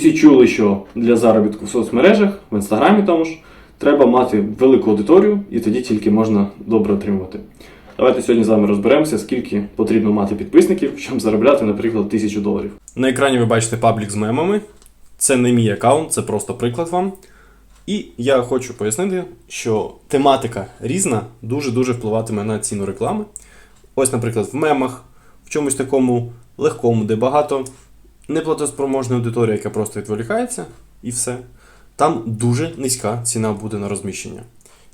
Усі чули, що для заробітку в соцмережах, в інстаграмі тому ж, треба мати велику аудиторію, і тоді тільки можна добре отримувати. Давайте сьогодні з вами розберемося, скільки потрібно мати підписників, щоб заробляти, наприклад, тисячу доларів. На екрані ви бачите паблік з мемами. Це не мій аккаунт, це просто приклад вам. І я хочу пояснити, що тематика різна дуже-дуже впливатиме на ціну реклами. Ось, наприклад, в мемах, в чомусь такому легкому, де багато неплатоспроможної аудиторії, яка просто відволікається, і все. Там дуже низька ціна буде на розміщення.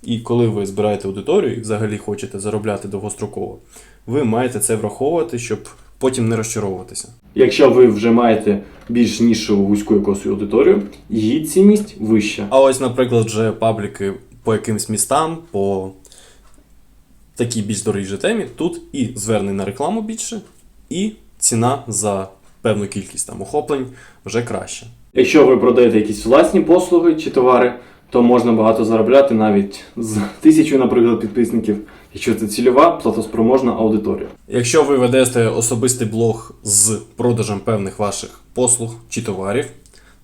І коли ви збираєте аудиторію і взагалі хочете заробляти довгостроково, ви маєте це враховувати, щоб потім не розчаровуватися. Якщо ви вже маєте більш нішеву вузьку якусь аудиторію, її цінність вища. А ось, наприклад, вже пабліки по якимсь містам, по такій більш дорожчій темі, тут і звернень на рекламу більше, і ціна за певну кількість там охоплень вже краща. Якщо ви продаєте якісь власні послуги чи товари, то можна багато заробляти навіть з тисячу, наприклад, підписників, якщо це цільова платоспроможна аудиторія. Якщо ви ведете особистий блог з продажем певних ваших послуг чи товарів,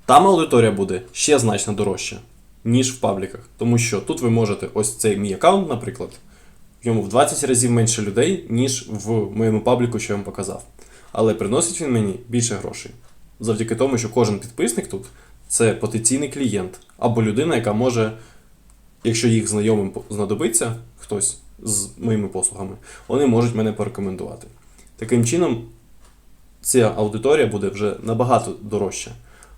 там аудиторія буде ще значно дорожча, ніж в пабліках. Тому що тут ви можете ось цей мій аккаунт, наприклад, в ньому в 20 разів менше людей, ніж в моєму пабліку, що я вам показав. Але приносить він мені більше грошей. Завдяки тому, що кожен підписник тут це потенційний клієнт або людина, яка може, якщо їх знайомим знадобиться хтось з моїми послугами, вони можуть мене порекомендувати. Таким чином, ця аудиторія буде вже набагато дорожча.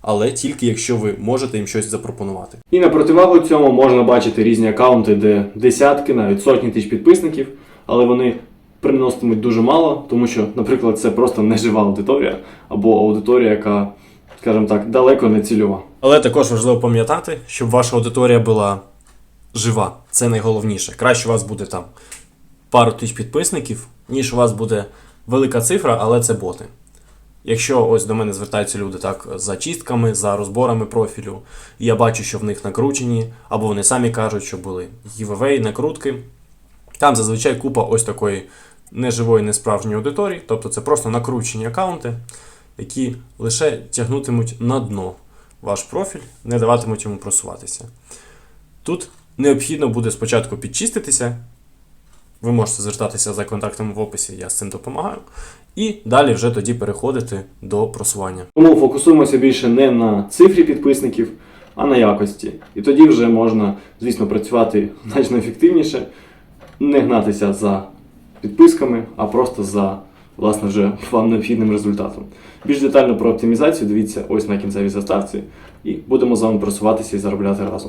Але тільки якщо ви можете їм щось запропонувати. І на противагу цьому можна бачити різні аккаунти, де десятки, навіть сотні тисяч підписників, але вони приноситимуть дуже мало, тому що, наприклад, це просто нежива аудиторія або аудиторія, яка, скажімо так, далеко не цільова. Але також важливо пам'ятати, щоб ваша аудиторія була жива. Це найголовніше. Краще у вас буде там пару тисяч підписників, ніж у вас буде велика цифра, але це боти. Якщо ось до мене звертаються люди так за чистками, за розборами профілю, і я бачу, що в них накручені, або вони самі кажуть, що були giveaway, накрутки. Там зазвичай купа ось такої неживої, несправжньої аудиторії, тобто це просто накручені аккаунти, які лише тягнутимуть на дно ваш профіль, не даватимуть йому просуватися. Тут необхідно буде спочатку підчиститися. Ви можете звертатися за контактами в описі, я з цим допомагаю. І далі вже тоді переходити до просування. Тому фокусуємося більше не на цифрі підписників, а на якості. І тоді вже можна, звісно, працювати значно ефективніше, не гнатися за підписками, а просто за власне вже вам необхідним результатом. Більш детально про оптимізацію дивіться ось на кінцевій заставці, і будемо з вами просуватися і заробляти разом.